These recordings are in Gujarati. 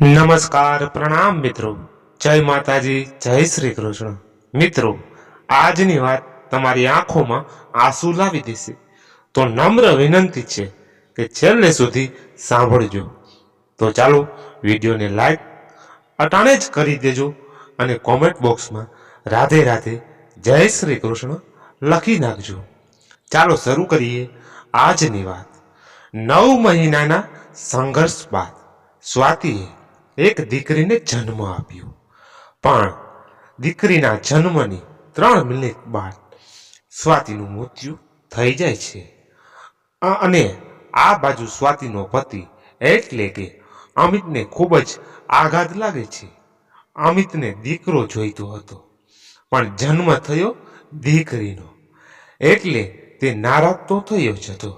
નમસ્કાર પ્રણામ મિત્રો. જય માતાજી, જય શ્રી કૃષ્ણ. મિત્રો, આજની વાત તમારી આંખોમાં આંસુ લાવી દેશે. તો નમ્ર વિનંતી છે કે છેલ્લે સુધી સાંભળજો. તો ચાલો વિડીયોને લાઈક, અટાણે જ કરી દેજો અને કોમેન્ટ બોક્સમાં રાધે રાધે જય શ્રી કૃષ્ણ લખી નાખજો. ચાલો શરૂ કરીએ આજની વાત. નવ મહિનાના સંઘર્ષ બાદ. સ્વાતિએ એક દીકરીને જન્મ આપ્યો. પણ દીકરીના જન્મની ત્રણ મિનિટ બાદ સ્વાતિનું મૃત્યુ થઈ જાય છે. અને આ બાજુ સ્વાતિનો પતિ એટલે કે અમિતને ખૂબ જ આઘાત લાગે છે. અમિતને દીકરો જોઈતો હતો, પણ જન્મ થયો દીકરીનો. એટલે તે નારાજ તો થયો જ હતો,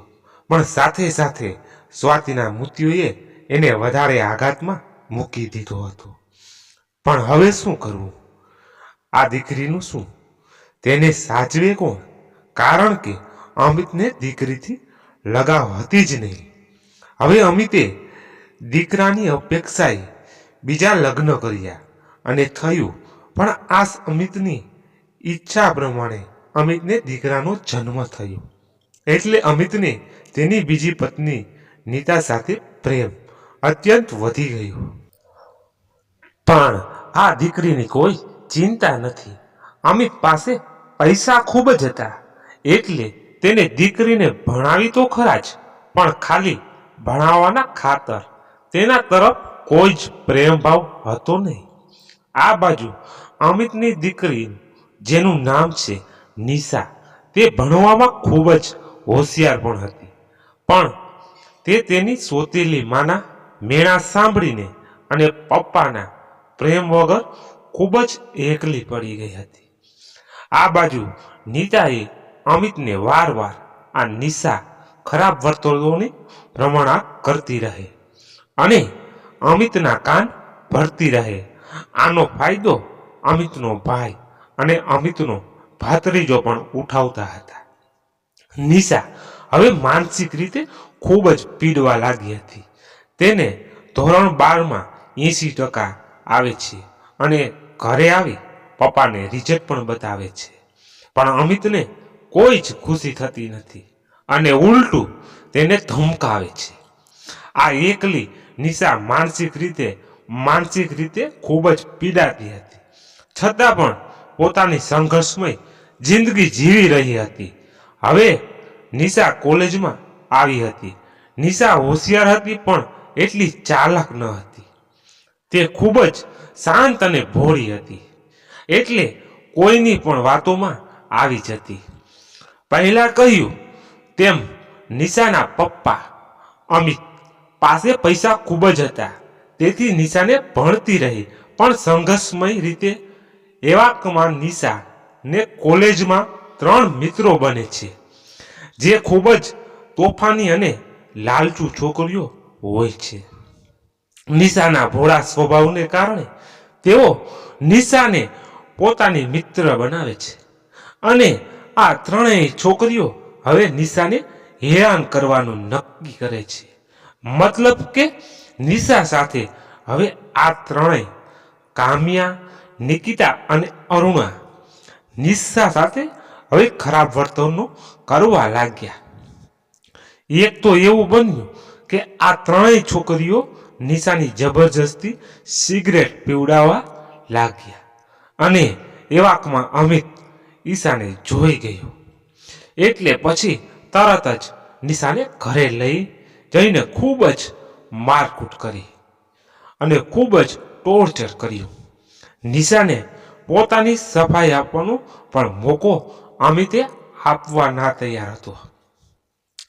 પણ સાથે સાથે સ્વાતિના મૃત્યુએ એને વધારે આઘાતમાં મૂકી દીધો હતો. પણ હવે શું કરવું? આ દીકરીનું શું? તેને સાચવે કોણ? કારણ કે અમિતને દીકરીથી લગાવ હતી જ નહીં. હવે અમિતે દીકરાની અપેક્ષાએ બીજા લગ્ન કર્યા અને થયું. પણ આ અમિતની ઈચ્છા પ્રમાણે અમિતને દીકરાનો જન્મ થયો. એટલે અમિતને તેની બીજી પત્ની નીતા સાથે પ્રેમ અત્યંત વધી ગયો. પણ આ દીકરીની કોઈ ચિંતા નથી. અમિત પાસે પૈસા ખૂબ જ હતા, એટલે તેને દીકરીને ભણાવી તો ખરા જ, પણ ખાલી ભણાવવાના ખાતર. તેના તરફ કોઈ જ પ્રેમભાવ હતો નહીં. આ બાજુ અમિતની દીકરી, જેનું નામ છે નિશા, તે ભણવામાં ખૂબ જ હોશિયાર પણ હતી. પણ તે તેની સોતેલી માના મેણા સાંભળીને અને પપ્પાના પ્રેમ વગર ખૂબ જ એકલી પડી ગઈ હતી. આ બાજુ નીતાએ અમિતને વાર વાર આ નિશા ખરાબ વર્તુળોની પ્રમાણા કરતી રહે અને અમિતના કાન ભરતી રહે. આનો ફાયદો અમિતનો ભાઈ અને અમિતનો ભાતરીજો પણ ઉઠાવતા હતા. નિશા હવે માનસિક રીતે ખૂબ જ પીડવા લાગી હતી. તેને ધોરણ બારમાં એંસી ટકા આવે છે. અને ઘરે આવી પપ્પાને રિઝલ્ટ પણ બતાવે છે. પણ અમિતને કોઈ જ ખુશી થતી નથી અને ઉલટું તેને ધમકાવે છે. આ એકલી નિશા માનસિક રીતે માનસિક રીતે ખૂબ જ પીડાતી હતી. છતાં પણ પોતાની સંઘર્ષમય જિંદગી જીવી રહી હતી. હવે નિશા કોલેજમાં આવી હતી. નિશા હોશિયાર હતી પણ એટલી ચાલાક ન હતી. તે ખૂબ જ શાંત અને ભોળી હતી. એટલે કોઈની પણ વાતોમાં આવી જતી. પહેલા કહ્યું, તેમ નિશાના પપ્પા અમિત પાસે પૈસા ખૂબ જ હતા. તેથી નિશાને ભણતી રહી. પણ સંઘર્ષમય રીતે એવા કમાન નિશા ને કોલેજમાં ત્રણ મિત્રો બને છે. જે ખૂબ જ તોફાની અને લાલચુ છોકરીઓ હોય છે. નિશાના ભોળા સ્વભાવને કારણે તેઓ નિશાને પોતાની મિત્ર બનાવે છે. અને આ ત્રણેય છોકરીઓ હવે નિશાને હેરાન કરવાનું નક્કી કરે છે. મતલબ કે નિશા સાથે હવે આ ત્રણેય કામ્યા, નિકિતા અને અરુણા નિશા સાથે હવે ખરાબ વર્તનનું કરવા લાગ્યા. એક તો એવું બન્યું કે આ ત્રણેય છોકરીઓ નિશાની જબરજસ્તી સિગરેટ પીવડાવવા લાગ્યા. અને એવાકમાં અમિત ઈશાને જોઈ ગયો. એટલે પછી તરત જ નિશાને ઘરે લઈ જઈને ખૂબ જ મારકૂટ કરી અને ખૂબ જ ટોર્ચર કર્યું. નિશાને પોતાની સફાઈ આપવાનો પણ મોકો અમિતે આપવા ના તૈયાર હતો.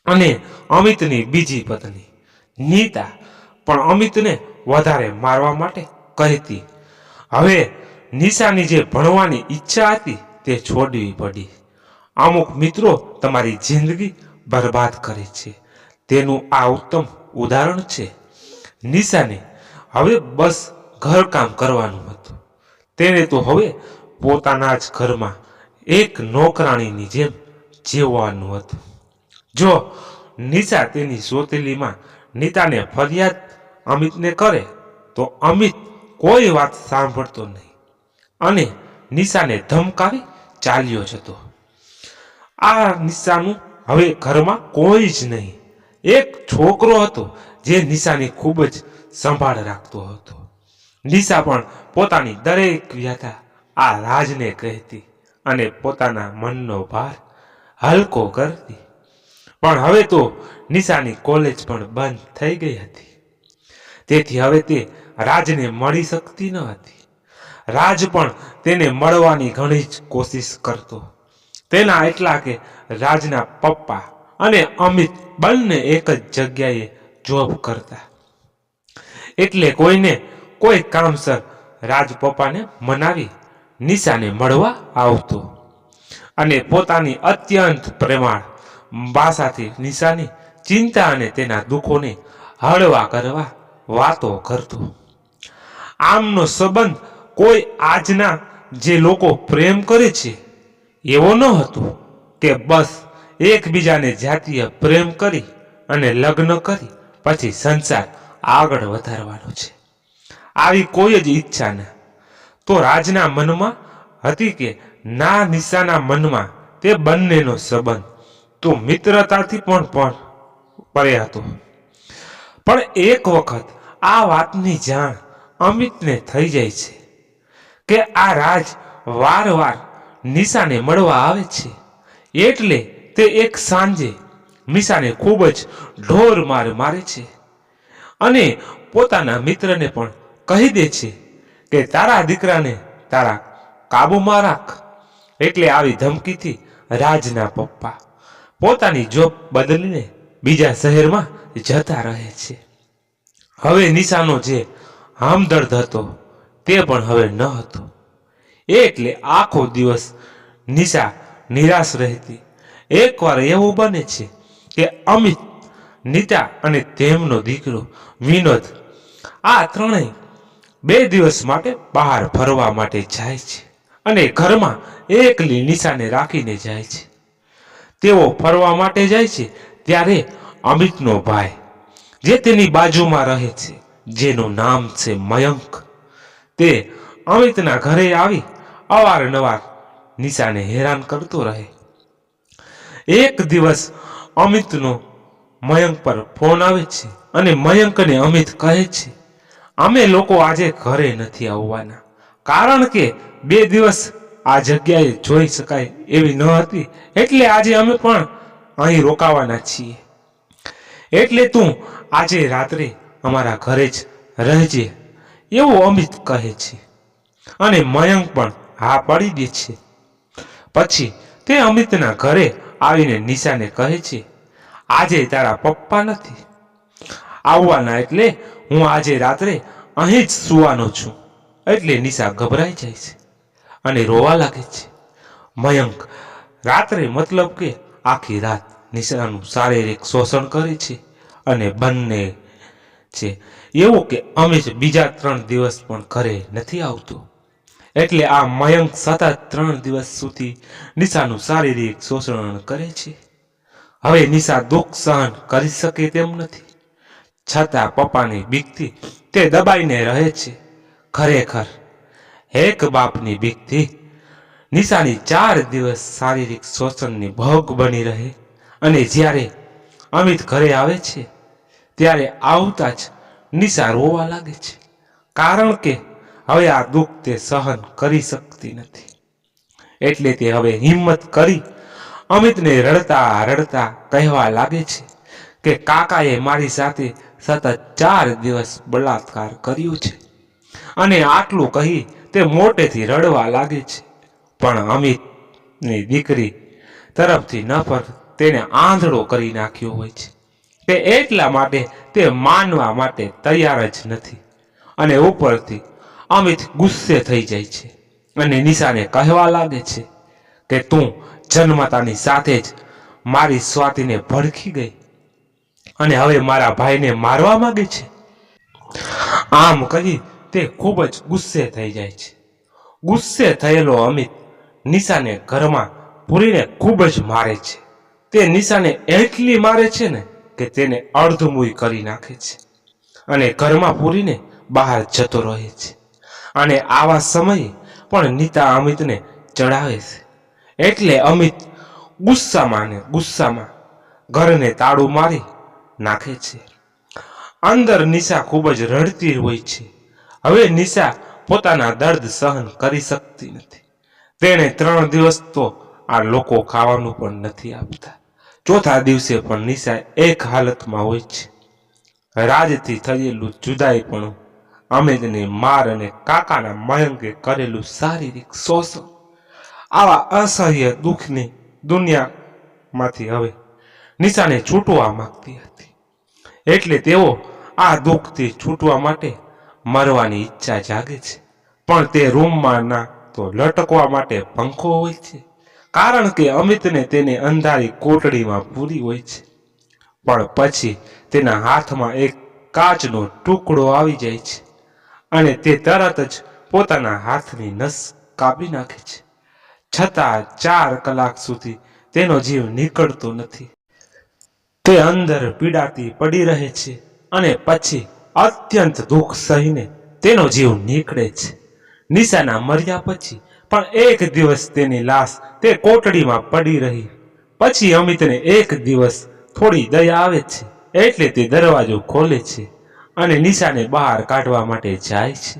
અને અમિતની બીજી પત્ની નીતા પણ અમિતને વધારે મારવા માટે કહેતી હવે નિશાની જે ભણવાની ઈચ્છા હતી તે છોડવી પડી. અમુક મિત્રો તમારી જિંદગી બરબાદ કરે છે. તેનું આ ઉત્તમ ઉદાહરણ છે. નિશાને હવે બસ ઘરકામ કરવાનું હતું. તેને તો હવે પોતાના જ ઘરમાં એક નોકરાણીની જેમ જીવવાનું હતું. જો નિશા તેની સોતેલીમાં નીતાને ફરિયાદ અમિતને કરે, તો અમિત કોઈ વાત સાંભળતો નહીં. અને નિશાને ધમકાવી ચાલ્યો જતો. આ નિશાનું હવે ઘરમાં કોઈ જ નહીં. એક છોકરો હતો જે નિશાની ખૂબ જ સંભાળ રાખતો હતો. નિશા પણ પોતાની દરેક વ્યથા આ રાજને કહેતી અને પોતાના મનનો ભાર હલકો કરતી. પણ હવે તો નિશાની કોલેજ પણ બંધ થઈ ગઈ હતી. તેથી હવે તે રાજને મળી શકતી ન હતી. રાજ પણ તેને મળવાની ઘણી જ કોશિશ કરતો. તેના એટલા કે રાજના પપ્પા અને અમિત બંને એક જ જગ્યાએ જોબ કરતા. એટલે કોઈને કોઈ કામસર રાજ પપ્પાને મનાવી નિશાને મળવા આવતો. અને પોતાની અત્યંત પ્રેમાળ ભાષાથી નિશાની, ચિંતા અને તેના દુઃખોને હળવા કરવા વાતો કરતો. આમનો સંબંધ કોઈ આજના જે લોકો પ્રેમ કરે છે, એવો ન હતો કે બસ એકબીજાને જાતીય પ્રેમ કરી અને લગ્ન કરી, પછી સંસાર આગળ વધારવાનો છે. આવી કોઈ જ ઈચ્છા ન. તો રાજના મનમાં હતી કે ના નિશાના મનમાં તે બંનેનો સંબંધ તો મિત્રતાથી પણ પણ પરે હતો. પણ એક વખત આ વાતની જાણ અમિતને થઈ જાય છે કે આ રાજ વારવાર નિશાને મળવા આવે છે. એટલે તે એક સાંજે નિશાને ખૂબ જ ઢોર માર મારે છે અને પોતાના મિત્રને પણ કહી દે છે કે તારા દીકરાને તારા કાબુમાં રાખ. એટલે આવી ધમકીથી રાજના પપ્પા પોતાની જોબ બદલીને બીજા શહેરમાં જતા રહે છે. હવે નિશાનો જે હામદર્દ હતો, તે પણ હવે ન હતો. એટલે આખો દિવસ નિશા નિરાશ રહેતી. એકવાર એવું બને છે કે અમિત, નીતા અને તેમનો દીકરો વિનોદ, આ ત્રણેય બે દિવસ માટે બહાર ફરવા માટે જાય છે અને ઘરમાં એકલી નિશાને રાખીને જાય છે. તેઓ ફરવા માટે જાય છે ત્યારે અમિતનો ભાઈ, જે તેની બાજુમાં રહે છે, જેનું નામ છે મયંક, તે અમિતના ઘરે આવી અવારનવાર નિશાને હેરાન કરતો રહે. એક દિવસ અમિતનો મયંક પર ફોન આવે છે અને મયંકને અમિત કહે છે, અમે લોકો આજે ઘરે નથી આવવાના. કારણ કે બે દિવસ આ જગ્યાએ જોઈ શકાય એવી ન હતી. એટલે આજે અમે પણ અહીં રોકાવાના છીએ. એટલે તું આજે રાત્રે અમારા ઘરે જ રહેજે, એવું અમિત કહે છે. અને મયંક પણ હા પાડી દે છે. પછી તે અમિતના ઘરે આવીને નિશાને કહે છે, આજે તારા પપ્પા નથી. આવવાના એટલે હું આજે રાત્રે અહીં જ સુવાનો છું. એટલે નિશા ગભરાઈ જાય છે. અને રોવા લાગે છે. મયંક રાત્રે મતલબ કે આખી રાત નિશાનું શારીરિક શોષણ કરે છે અને બંને છે. એવું કે અમે બીજા ત્રણ દિવસ પણ ઘરે નથી આવતો. એટલે આ મયંક સતત ત્રણ દિવસ સુધી નિશાનું શારીરિક શોષણ કરે છે. હવે નિશા દુઃખ સહન કરી શકે તેમ નથી. છતાં પપ્પાની બીકથી તે દબાઈને રહે છે. ખરેખર એક બાપની બીકથી નિશાની ચાર દિવસ શારીરિક શોષણની ભોગ બની રહે અને જ્યારે અમિત ઘરે આવે છે, ત્યારે આવતા જ નિશા રોવા લાગે છે, કારણ કે હવે આ દુઃખ તે સહન કરી શકતી નથી. એટલે તે હવે હિંમત કરી અમિતને રડતા રડતા કહેવા લાગે છે કે કાકાએ મારી સાથે સતત ચાર દિવસ બળાત્કાર કર્યો છે. અને આટલું કહી તે મોટેથી રડવા લાગે છે. પણ અમિતની દીકરી તરફથી નફર તેને આંધળો કરી નાખ્યો હોય છે. તે એટલા માટે તે માનવા માટે તૈયાર જ નથી. અને ઉપરથી અમિત ગુસ્સે થઈ જાય છે અને નિશાને કહેવા લાગે છે કે તું જન્મતાની સાથે જ મારી સ્વાતિને ભડકી ગઈ અને હવે મારા ભાઈને મારવા માંગે છે. આમ કહી તે ખૂબ જ ગુસ્સે થઈ જાય છે. ગુસ્સે થયેલો અમિત નિશાને ઘરમાં પૂરીને ખૂબ જ મારે છે. તે નિશાને એટલી મારે છે ને કે તેને અર્ધમૂય કરી નાખે છે અને ઘરમાં પૂરીને બહાર જતો રહે છે. અને આવા સમયે પણ નીતા અમિતને ચડાવે છે. એટલે અમિત ગુસ્સામાં ને ગુસ્સામાં ઘરને તાળું મારી નાખે છે. અંદર નિશા ખૂબ જ રડતી હોય છે. હવે નિશા પોતાના દર્દ સહન કરી શકતી નથી. તેણે ત્રણ દિવસ તો આ લોકો ખાવાનું પણ નથી આપતા. ચોથા દિવસે પણ નિશા એક હાલતમાં હોય છે. રાજથી થયેલું જુદાઈ પણ અમિતની માર અને કાકાના મયંકે કરેલું શારીરિક શોષણ. આવા અસહ્ય દુઃખની દુનિયામાંથી હવે નિશાને છૂટવા માંગતી હતી. એટલે તેઓ આ દુઃખથી છૂટવા માટે મરવાની ઈચ્છા જાગે છે. પણ તે રૂમમાં ના તો લટકવા માટે પંખો હોય છે. કારણ કે અમિતને તેને અંધારી કોટડીમાં પૂરી હોય છે. પણ પછી તેના હાથમાં એક કાચનો ટુકડો આવી જાય છે અને તે તરત જ પોતાના હાથની નસ કાપી નાખે છે. છતાં ચાર કલાક સુધી તેનો જીવ નીકળતો નથી. તે અંદર પીડાતી પડી રહે છે અને પછી અત્યંત દુઃખ સહીને તેનો જીવ નીકળે છે. નિશાના મર્યા પછી પણ એક દિવસ તેની લાશ તે કોટડીમાં પડી રહી. પછી અમિતને એક દિવસ થોડી દયા આવે છે, એટલે તે દરવાજો ખોલે છે અને નિશાને બહાર કાઢવા માટે જાય છે.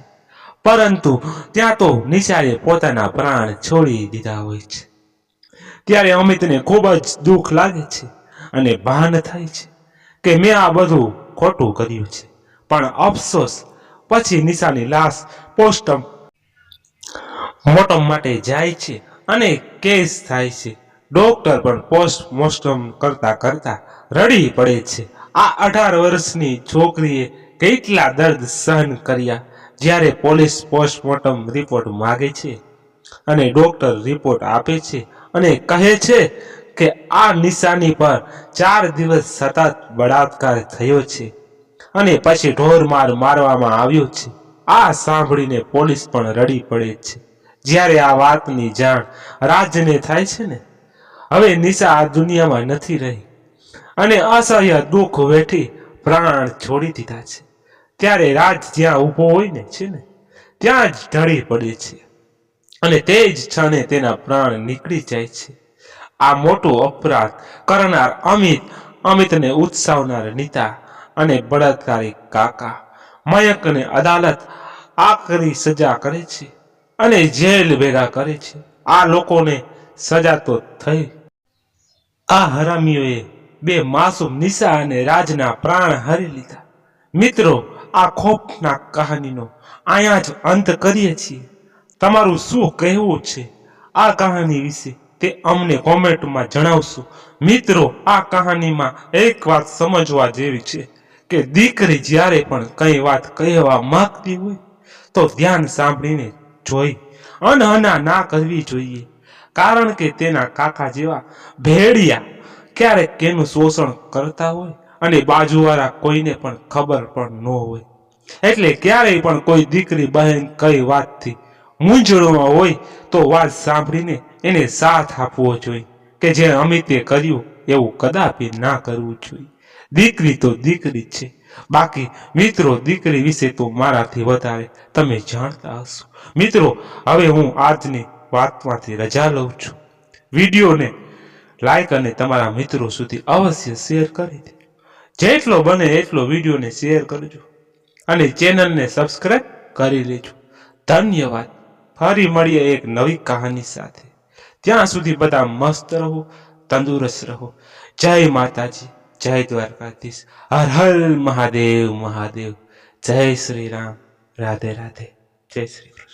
પરંતુ ત્યાં તો નિશાએ પોતાના પ્રાણ છોડી દીધા હોય છે. ત્યારે અમિતને ખૂબ જ દુઃખ લાગે છે અને ભાન થાય છે કે મેં આ બધું ખોટું કર્યું છે. પણ અફસોસ, પછી નિશાની લાશ પોસ્ટમ મોટમ માટે જાય છે અને કેસ થાય છે. ડોક્ટર પણ પોસ્ટમોર્ટમ કરતા કરતા રડી પડે છે. આ અઢાર વર્ષની છોકરીએ કેટલા દર્દ સહન કર્યા જ્યારે પોલીસ પોસ્ટમોર્ટમ રિપોર્ટ માગે છે અને ડોક્ટર રિપોર્ટ આપે છે અને કહે છે કે આ નિશાની પર ચાર દિવસ સતત બળાત્કાર થયો છે. અને પછી ઢોરમાર મારવામાં આવ્યો છે. આ સાંભળીને પોલીસ પણ રડી પડે છે. જ્યારે આ વાતની જાણ રાજને થાય છે ને, હવે નિશા આ દુનિયામાં નથી રહી. અને અસહ્ય દુઃખ વેઠી પ્રાણ છોડી દીધા છે. ત્યારે રાજ જ્યાં ઊભો હોય ને છે ને, ત્યાં જ ઢળી પડે છે. અને તે જ ક્ષણે તેના પ્રાણ નીકળી જાય છે. આ મોટો અપરાધ કરનાર અમિત, અમિતને ઉત્સાવનાર નીતા અને બળાત્કારી કાકા મયંકને અદાલત આકરી સજા કરે છે અને જેલ ભેગા કરે છે. આ લોકોને સજા તો થઈ. આ હરામીઓએ બે માસૂમ નિશા અને રાજના પ્રાણ હરી લીધા. મિત્રો, આ ખોફનાક કહાનીનો અહીંયા જ અંત કરીએ છીએ. તમારું શું કહેવું છે આ કહાની વિશે તે અમને કોમેન્ટમાં જણાવશો. મિત્રો, આ કહાનીમાં એક વાત સમજવા જેવી છે. કે દીકરી જ્યારે પણ કઈ વાત કહેવા માંગતી હોય, તો ધ્યાન સાંભળીને જોઈ અનહના ના કરવી જોઈએ. કારણ કે તેના કાકા જેવા ભેડિયા ક્યારેક તેનું શોષણ કરતા હોય અને બાજુવાળા કોઈને પણ ખબર પણ ન હોય. એટલે ક્યારેય પણ કોઈ દીકરી બહેન કઈ વાતથી મૂંઝવણમાં હોય, તો વાત સાંભળીને એને સાથ આપવો જોઈએ કે જે અમિતે કર્યું એવું કદાપી ના કરવું જોઈએ. દીકરી તો દીકરી જ છે. બાકી મિત્રો દીકરી વિશે તો મારાથી વધારે તમે જાણતા હશો. મિત્રો, હવે હું આજની વાતમાંથી રજા લઉં છું. વિડીયોને લાઈક અને તમારા મિત્રો સુધી અવશ્ય શેર કરી દે. જેટલો બને એટલો વિડીયોને શેર કરજો અને ચેનલને સબસ્ક્રાઇબ કરી લેજો. ધન્યવાદ. ફરી મળીએ એક નવી કહાની સાથે. ત્યાં સુધી બધા મસ્ત રહો, તંદુરસ્ત રહો. જય માતાજી. જય દ્વારકાધીશ. હર હર મહાદેવ મહાદેવ. જય શ્રી રામ. રાધે રાધે. જય શ્રી કૃષ્ણ.